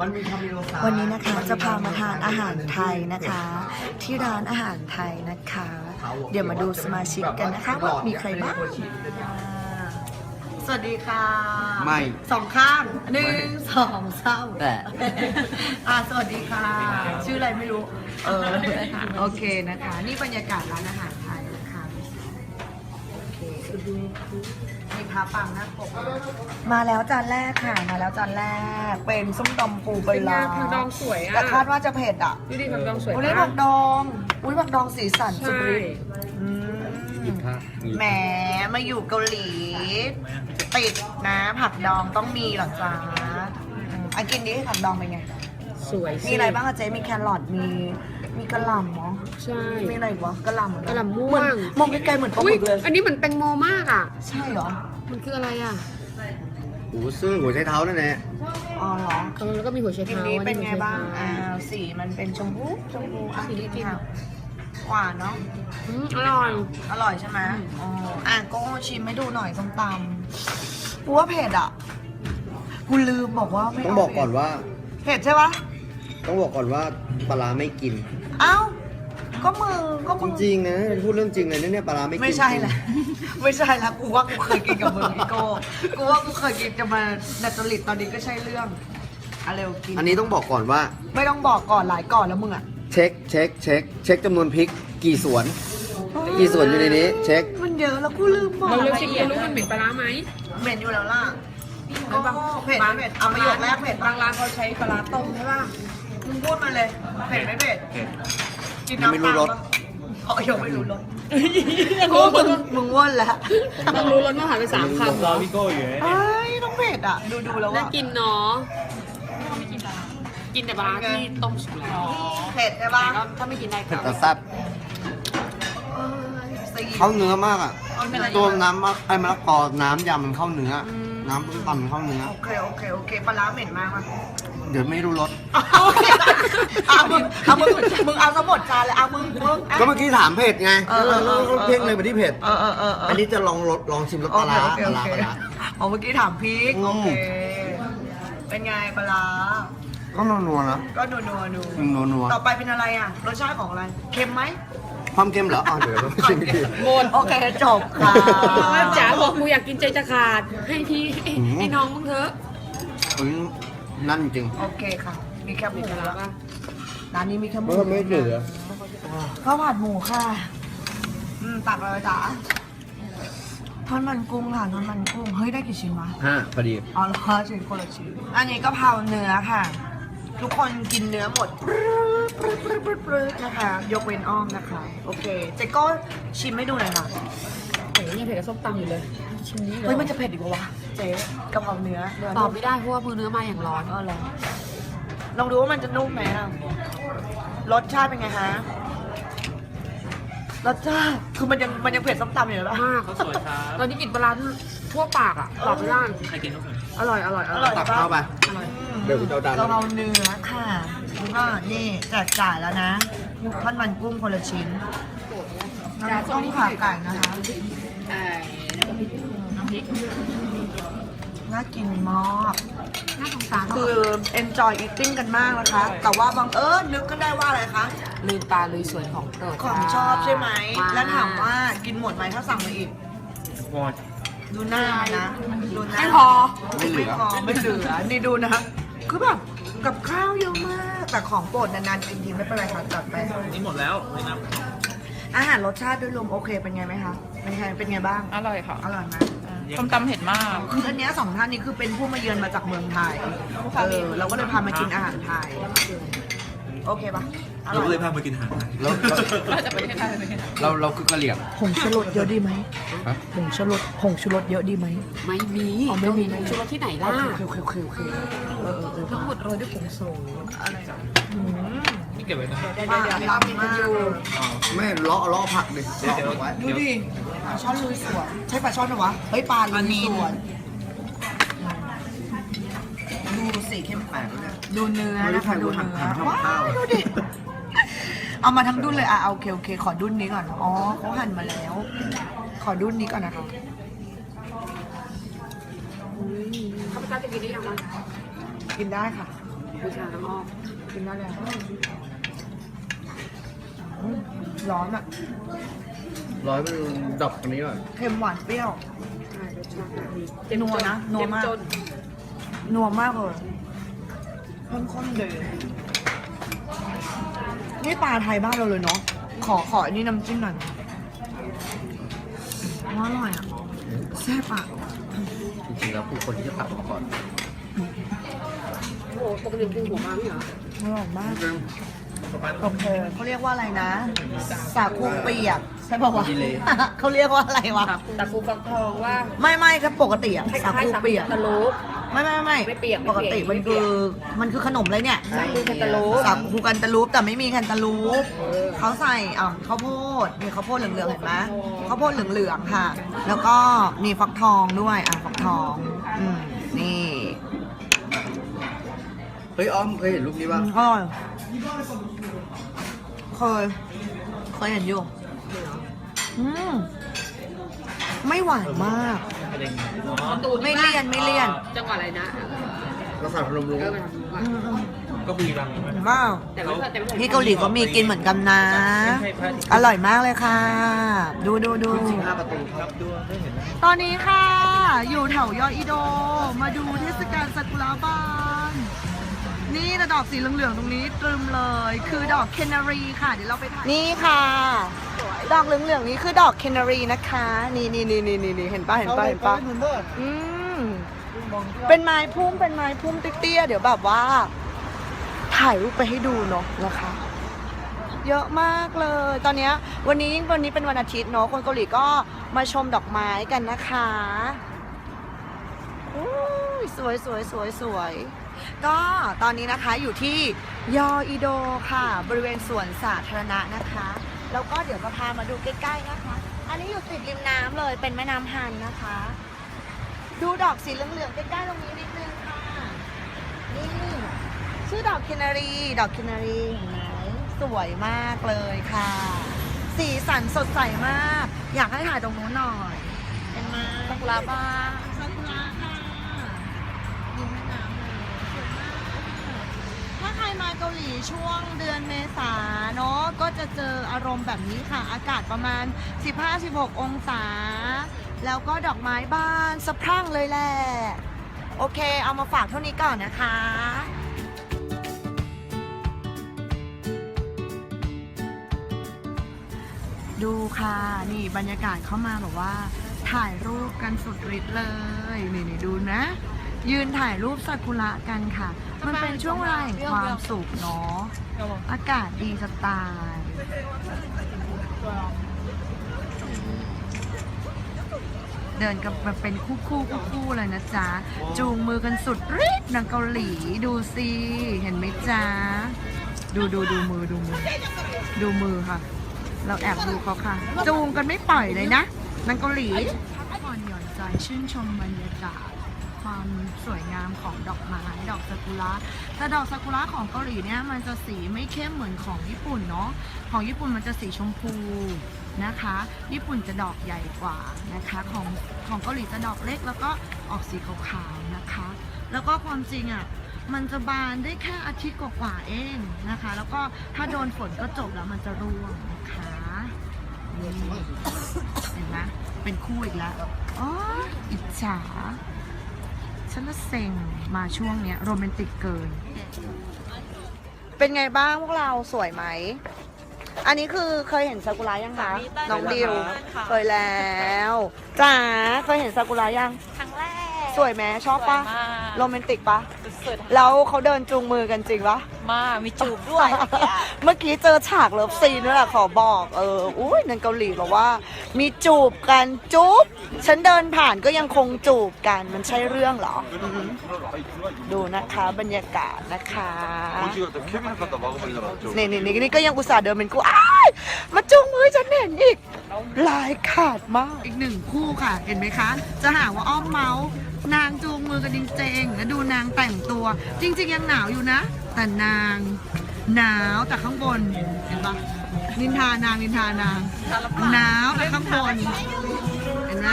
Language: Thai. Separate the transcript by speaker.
Speaker 1: วันนี้นะคะจะพามาทานอาหารไทยนะคะ ที่ร้านอาหารไทยนะคะ เดี๋ยวมาดูสมาชิกกันนะคะว่ามีใครบ้าง สวัสดีค่ะ
Speaker 2: ไม่
Speaker 1: สองข้างหนึ่งสองสาม
Speaker 2: แต่
Speaker 1: อ่าสวัสดีค่ะ ชื่ออะไรไม่รู้ เออโอเคนะคะ นี่บรรยากาศร้านอาหาร มีพาปังหน้าปกมาแล้วจานแรกค่ะ มาแล้วจานแรก เป็นส้มตำปูป
Speaker 3: เป็นไง
Speaker 1: ลา
Speaker 3: ผักดองสวยอะ
Speaker 1: แต่คาดว่าจะเผ็ดอะ
Speaker 3: ดูดิผักดองสวย
Speaker 1: อุ้ย
Speaker 3: มา
Speaker 1: ผั
Speaker 3: ก
Speaker 1: กดอง อุ้ยผักดองสีสันสุ
Speaker 3: ใช่
Speaker 1: ดฤทธิ์อืมแหมมาอยู่เกาหลี ติดนะ ผักดองต้องมีเหรอจ๊ะอืมอะกินดิผักดองเป็นไง
Speaker 3: สวยสิ
Speaker 1: มีอะไรบ้างอะเจ๊มีแครอทมี มีกระหล่ำเหรอ
Speaker 3: ใช่
Speaker 1: มีอะไรอีกวะกระหล่ำเหรอก
Speaker 3: ระหล่ำม่วง
Speaker 1: เหมือนมองไกลๆเหมือนปลาห
Speaker 3: อุ้ย
Speaker 1: มึกเลย
Speaker 3: อันนี้เหมือนแตงโมมากอะ
Speaker 1: ใช่เหรอ
Speaker 3: มันคืออะไรอะ
Speaker 2: หูซื่อหัวใจเท้านั่นแหละ
Speaker 1: อ๋อเหรอ
Speaker 3: เออแล้วก็มีหัวไช
Speaker 1: กิน
Speaker 3: เท้า
Speaker 1: นี้
Speaker 3: อั
Speaker 1: เป็นไง
Speaker 3: หัวช
Speaker 1: บ้าง
Speaker 3: ท้
Speaker 1: อ่า สีมันเป็นชมพู ชมพูอะ
Speaker 3: สีนี้กิน
Speaker 1: ค่ะหวานเนาะ
Speaker 3: อืมอร่อย
Speaker 1: อร่อยใช่ไหมอ๋อ อะก็ชิมให้ดูหน่อยส้มตำกูว่าเผ็ดอะ กูลืมบอกว่าไม่
Speaker 2: ต้อง
Speaker 1: เา
Speaker 2: บอกก่อนว่า
Speaker 1: เผ็ดใช่ปะ
Speaker 2: ต้องบอกก่อนว่าปลาร้าไม่กิน
Speaker 1: เอ้า ก็มึงก็
Speaker 2: จ
Speaker 1: มึง
Speaker 2: ริงๆนะพูดเรื่องจริงเลยเนี่ยปลาร้าไม่กิน
Speaker 1: ไม่ใช่แหละ ไม่ใช่ละ กูว่ากูเคยกินกับมึงพี่โก้กูว่ากูเคยกินจะมาดัดจริตตอนนี้ก็ใช่เรื่องอะเร็วกิน
Speaker 2: อันนี้ต้องบอกก่อนว่า
Speaker 1: ไม่ต้องบอกก่อนหลายก่อนแล้วมึงอะ
Speaker 2: เช็คเช็คเช็คเช็คจำนวนพริกกี่สวน กี่สวนอยู่ในนี้ เช็ค
Speaker 1: มันเยอะแล้วกูลืมบอก
Speaker 3: เราเลือกชิมกันรู้มันเหม็นปลาร้าไหม
Speaker 1: เหม็นอยู่แล้วล่ะก็เผ็ดไม่เผ็ดเอาประโยคแรกเผ็ด
Speaker 3: บางร้านเขาใช้ปลาร้าต้มใช่ป่ะ
Speaker 1: มึงพูดมาเลย เผ็ดไม่เผ็ด กิน
Speaker 2: ยังไม่รู้รส
Speaker 1: อ๋อยังไม่รู้รสกูมึงมึงว่นแล้ว
Speaker 3: ต้องรู้รสเมื่อผ่านไปสามคำเหรอ
Speaker 1: เอ้ยต้องเผ็ดอะ ดูดูแล้ว
Speaker 3: น่า
Speaker 1: ว่า
Speaker 3: กินเนาะกินแต่ปลาร้าที่ต้มสุกแล้ว
Speaker 1: เผ็ดใช่
Speaker 3: แต่
Speaker 1: ปะ
Speaker 3: ก็ถ้าไม่กินได้
Speaker 2: เผ็ด
Speaker 3: ก็
Speaker 2: แต่แซ่บ
Speaker 1: เอ้ยซี
Speaker 2: เข้าเนื้อมากอะ
Speaker 1: เอาเนื้อ
Speaker 2: ตัวน้ำมะไอ้มะละกอน้ำยำมันเข้าเนื้ออ
Speaker 1: ม
Speaker 2: น้ำต้มตำมันเข้าเนื้อ
Speaker 1: โอเค โอเค โอเค ปลาร้าเหม็นมากมั้ย
Speaker 2: เดี๋ยวไม่รู้รส
Speaker 1: โอเคเอามึงเอามึงมึงเอาสมดจานเลยเอามึงมึง
Speaker 2: ก็เมื่อกี้ถามเผ็ดไง
Speaker 1: เออเออเออ
Speaker 2: เพ่งเลยไปที่เผ็ด
Speaker 1: เออเออเออเออ
Speaker 2: อันนี้จะลองรสลองชิมรส
Speaker 1: โอ
Speaker 2: ปลา
Speaker 1: เค
Speaker 2: ร้า
Speaker 1: โอเค
Speaker 2: ปลา
Speaker 1: โอ
Speaker 2: ร้า
Speaker 1: เค
Speaker 2: ปลาร้า
Speaker 1: เอาเมื่อกี้ถามพีก
Speaker 2: อืม
Speaker 1: โอเค เป็นไงปลาร้า
Speaker 2: ก็นัวๆนะ
Speaker 1: ก็นัวนัวนัว
Speaker 2: นัวนัว
Speaker 1: ต่อไปเป็นอะไรอะ รสชาติของอะไร เค็มไหม
Speaker 2: ความเค็มเหรออ๋อเดี๋ยวเราชิมอีกที
Speaker 3: หมด
Speaker 1: โอเคจบค่ะ
Speaker 3: จ๋าบอกกูอยากกินใจจะขาด ให้พี่ให้ให้น้องมึงเถอะ
Speaker 2: เฮ้ยนั่นจริง
Speaker 1: โอเคค่ะ มีแคบห
Speaker 3: มี
Speaker 1: มู
Speaker 3: ปลาร้าป่ะ
Speaker 1: ร้านนี้มีแคบหมู
Speaker 2: ไม่เหลือ
Speaker 1: ข้าวผัดหมูค่ะ อืมตักเลยจ๋าทอดมันกุ้งค่ะทอดมันกุ้ง เฮ้ยได้กี่ชิ้นวะ
Speaker 2: ห้าพอดี
Speaker 1: อ๋อเหรอชิ้นคนละชิ้นอันนี้ก็เพราเนื้อค่ะ ทุกคนกินเนื้อหมดปรึ๊ดปรึ๊ดปรึ๊ดปรึ๊ดปรึ๊ดนะคะ ยกเว้นอ้อมนะคะ โอเคเจ๊ก็ชิมให้ดูหน่อยค่ะ
Speaker 3: โอ้ยยังเผ็ดกับส้มตำอยู่เลย ชิ้นนี้เล
Speaker 1: เฮ้ย
Speaker 3: ย
Speaker 1: มันจะเผ็ดอีกปะวะเจ๊กะเพราเนื้อเนื้อ
Speaker 3: ตอบไม่ได้เพราะว่ามือเนื้อมาอย่างร้อน
Speaker 1: เออเหรอลองดูว่ามันจะนุ่มไหมอะรสชาติเป็นไงฮะ รสชาติคือมันยังมันยังเผ็ดส้มตำอยู่เลยปะ
Speaker 3: มากตอนนี้กลินปลาร้าทั่วปากอะตอบไม่ได้อร่อยอร่อยอ
Speaker 1: อ
Speaker 3: ร่
Speaker 1: ร่
Speaker 3: อ
Speaker 1: อยย
Speaker 2: ตักเข้าไป
Speaker 3: อร่อย
Speaker 2: เดี๋ยวกูจะเอาจาน
Speaker 1: กะเพราเนื้อค่ะแล้วก็นี่แจกจ่ายแล้วนะทอดมันกุ้งคนละชิ้นน้ำต้มขาไก่นะคะ
Speaker 3: เอ่อน้ำพริก
Speaker 1: น่ากินมาก
Speaker 3: น่าสงสาร
Speaker 1: คือ enjoy eating กันมากนะคะ แต่ว่าบังเอิญนึกขึ้นได้ว่าอะไรคะ
Speaker 3: ลืมตาลุยสวยของโปรด
Speaker 1: ของชอบใช่ไหมแล้วถามว่ากินหมดไหมถ้าสั่งมาอีกดูหน้านะ ดูหน้า
Speaker 3: ไม่พอ
Speaker 2: ไม่เหลือ
Speaker 1: ไม่พอไม่เหลือ นี่ดูนะ คือแบบกับข้าวเยอะมาก แต่ของโปรดนานๆกินทีไม่เป็นไรค่ะจัดไป
Speaker 4: นี่หมดแล้วไม่นับ
Speaker 1: อาหารรสชาติโดยรวมโอเคเป็นไงไหมคะเป็นไงเป็นไงบ้าง
Speaker 4: อร่อยค่ะ
Speaker 1: อร่อยไหม
Speaker 4: ส้มตำเผ็ดมาก
Speaker 1: คืออันเนี้ยสองท่านนี้คือเป็นผู้มาเยือนมาจากเมืองไทย เออเราก็เลยพามากินอาหารไทย โอเคปะอร่
Speaker 4: เรา
Speaker 1: อย
Speaker 4: ก็เลยพามากินอาหารไทย
Speaker 2: แล้ว
Speaker 4: เราจะไปที่ไทยเลย
Speaker 2: เราเราคือกะเหรี่ยง
Speaker 1: ผงชูรสเยอะดีไหม
Speaker 2: ฮะ
Speaker 1: ผงชูรสผงชูรสเยอะดีไหม
Speaker 3: ไม่มี
Speaker 1: อ๋อไม่มีนะ
Speaker 3: ชูรสที่ไหน
Speaker 1: โอ
Speaker 3: ล่ะ
Speaker 1: เคโอเคโอเคโอเคเออเออเออ
Speaker 3: ทั้งหมดโรยด้วยผงโซ
Speaker 1: อะไรอืม
Speaker 4: นี่เก็บไว้นะ
Speaker 1: เดี๋ยวเดี๋ยวเดี๋ยวล้ำมาก
Speaker 2: ไม่เลาะเลาะผักดิเลาะผักไว้
Speaker 1: ดูดิปลาช่อนลุยสวนใช่ปลาช่อนเหรอวะเฮ้ยปลาลุยสวนดูสีเข้ม
Speaker 2: แปลกแล้วเนี่ย
Speaker 1: ดูเนื้อ
Speaker 2: ไม่ได้
Speaker 1: นะคะ
Speaker 2: ถ่าย
Speaker 1: ดู
Speaker 2: หั
Speaker 1: เนื้
Speaker 2: น
Speaker 1: อ
Speaker 2: หันทำ
Speaker 1: ว้า
Speaker 2: ข้าว
Speaker 1: วดูดิ เอามาทั้งดุนเลยอะเอาโอเคโอเค ขอดุนนี้ก่อน อ๋อเขาหั่นมาแล้ว ขอดุนนี้ก่อนนะคะ
Speaker 3: ข้าพเจ้าจะกินได้ยังไง
Speaker 1: กินได้ค่ะ
Speaker 3: ผู้ชายทั้งอ้อม
Speaker 1: กินได้เลยอืมร้อนอะ
Speaker 2: ร้อยมันดรอปตรงนี้ก่อน
Speaker 1: เค็มหวานเปรี้ยว
Speaker 3: ใช่รสชาติดี
Speaker 1: นัวนะนัวมาก
Speaker 3: เจ็บจน
Speaker 1: นัวมากเลยข้นข้นๆเลย นี่ปลาไทยบ้านเราเลยเนาะ ขอขออันนี้น้ำจิ้มหน่อยว่าอร่อยอะแซ่บอะ
Speaker 2: จริงๆแล้วผู้คนที่จะตัดมาก่อน
Speaker 3: โอ้โหปกติกินหัวมาไม่เหรอ
Speaker 1: อร่อยมากโอเคเขาเรียกว่าอะไรนะ สาคูเปียกใช่ป่าวะ
Speaker 2: ดีเลย
Speaker 1: เขาเรียกว่าอะไรวะ
Speaker 3: ตะปูฟักทองว่า
Speaker 1: ไม่ไม่ครับปกติอะ
Speaker 3: คล้า
Speaker 1: สายคู
Speaker 3: ๆสาคู
Speaker 1: เปียก
Speaker 3: ตะโลก
Speaker 1: ไม่ไม่ไม่
Speaker 3: ไม่เปียกไม่
Speaker 1: ปกติ
Speaker 3: เปียก
Speaker 1: มันคือมันคือขนมเลยเนี่ย
Speaker 3: สาคูแคนตาลูป
Speaker 1: สาคูกันตาลูปแต่ไม่มีแคนตาลูปเขาใส่อ่าข้าวโพดมีข้าวโพดเหลืองๆเห็นไหมข้าวโพดเหลืองๆค่ะ แล้วก็มีฟักทองด้วยอะฟักทองอืมนี่
Speaker 2: เฮ้ยอ้อมเคยเห็นรูปนี้ป่ะ
Speaker 1: อร่อยเคยเคยเห็นอยู่อืมไม่หวานมาก ไม่เลี่ยนไม่เลี่ยน
Speaker 3: จังหวัดอะไรนะ
Speaker 2: เราสั่งพนมรุ้ง
Speaker 3: เออมัน
Speaker 1: อืมอืม
Speaker 4: ก็บุรีรัมย์ใช่ไหม
Speaker 1: มาก
Speaker 3: แต่ไม่แต่ไม่
Speaker 1: ที่เกาหลีก็มีกินเหมือนกันนะอร่อยมากเลยค่ะ ดูดูดู
Speaker 2: ห้าประตูครับดูได้เห็นไหม
Speaker 1: ตอนนี้ค่ะ อยู่แถวยอดอิโด มาดูเทศกาลซากุระบาน นี่นะดอกสีเหลืองๆตรงนี้ตรึมเลย คือดอกเคนนารีค่ะ เดี๋ยวเราไปถ่ายนี่ค่ะ ดอกเหลืองๆนี้คือดอกเคนนารีนะคะ นี่นี่นี่นี่นี่เห็นป่ะเห็นป่ะเห็นป่ะอืมเป็นไม้พุ่มเป็นไม้พุ่มเตี้ยๆเดี๋ยวแบบว่า ถ่ายรูปไปให้ดูเนาะนะคะ เยอะมากเลย ตอนเนี้ยวันนี้ยิ่งวันนี้เป็นวันอาทิตย์เนาะคนเกาหลีก็มาชมดอกไม้กันนะคะอุ้ยสวยสวยสวยสวยก็ตอนนี้นะคะอยู่ที่ยออิโดค่ะ บริเวณสวนสาธารณะนะคะ แล้วก็เดี๋ยวจะพามาดูใกล้ๆนะคะ อันนี้อยู่ติดริมน้ำเลยเป็นแม่น้ำฮันนะคะ ดูดอกสีเหลืองๆใกล้ๆตรงนี้นิดนึงค่ะ นี่ชื่อดอกคินารี ดอกคินารีเห็นไหมสวยมากเลยค่ะ สีสันสดใสมาก อยากให้ถ่ายตรงนู้นหน่อยเป็นไหมา
Speaker 3: ซากุระบ้า
Speaker 1: เกาหลีช่วงเดือนเมษาเนาะก็จะเจออารมณ์แบบนี้ค่ะ อากาศประมาณ 15-16 องศา แล้วก็ดอกไม้บานสะพรั่งเลยแหละ โอเค เอามาฝากเท่านี้ก่อนนะคะดูค่ะ นี่บรรยากาศเข้ามาแบบว่า ถ่ายรูปกันสุดฤทธิ์เลย นี่นี่ดูนะ ยืนถ่ายรูปซากุระกันค่ะ มันเป็นช่วงเวลาแห่งความสุขเนาะ อากาศดีสไตล์เดินกันมาเป็นคู่คู่คู่คู่เลยนะจ๊ะ จูงมือกันสุดฤทธิ์นางเกาหลีดูสิเห็นไหมจ๊ะ ดูดูดูมือดูมือ ดูมือค่ะ เราแอบดูเขาค่ะ จูงกันไม่ปล่อยเลยนะนางเกาหลีผ่อนหย่อนใจชื่นชมบรรยากาศ ความสวยงามของดอกไม้ดอกซากุระแต่ดอกซากุระของเกาหลีเนี่ยมันจะสีไม่เข้มเหมือนของญี่ปุ่นเนาะของญี่ปุ่นมันจะสีชมพูนะคะ ญี่ปุ่นจะดอกใหญ่กว่านะคะของของเกาหลีจะดอกเล็กแล้วก็ออกสีขาวๆนะคะ แล้วก็ความจริงอะมันจะบานได้แค่อาทิตย์กว่าๆเองนะคะ แล้วก็ถ้าโดนฝนก็จบแล้วมันจะร่วงนะคะนี่เห็นไหมเป็นคู่อีกแล้วอ๋ออิจฉา ฉันละเซ็งมาช่วงเนี้ยโรแมนติกเกิน เป็นไงบ้างพวกเราสวยไหม อันนี้คือเคยเห็นซากุระยังคะน้องดิวเคยแล้วจ๋าเคยเห็นซากุระยัง
Speaker 3: ครั้งแรก
Speaker 1: สวยไหมชอบปะ
Speaker 3: สวยมาก
Speaker 1: โรแมนติกปะ
Speaker 3: สุด
Speaker 1: แล้วเขาเดินจูงมือกันจริงปะ
Speaker 3: ๆมากมีจูบด้วย
Speaker 1: เมื่อกี้เจอฉากเลิฟซีนด้วยแหละขอบอก เออ อุ้ยในเกาหลีบอกว่า มีจูบกันจุ๊บ ฉันเดินผ่านก็ยังคงจูบกัน มันใช่เรื่องเหรออือหือดูนะคะบรรยากาศนะคะ
Speaker 5: 어디가 또 케빈 갖다 막아버리잖아 좀.
Speaker 1: นี่นี่นี่นี่ก็ยังอุตส่าห์เดินเป็นกูอ้ายมาจูงมือฉันเห็นอีก ลายขาดมาก อีกหนึ่งคู่ค่ะ เห็นไหมคะ จะหาว่าอ้อมเมาส์นางจูงมือกันจริงๆแล้วดูนางแต่งตัว จริง ๆ ยังหนาวอยู่นะ แต่นางหนาวแต่ข้างบน เห็นปะนินทานางนินทานางหนาวแต่ข้างบน เห็นไหม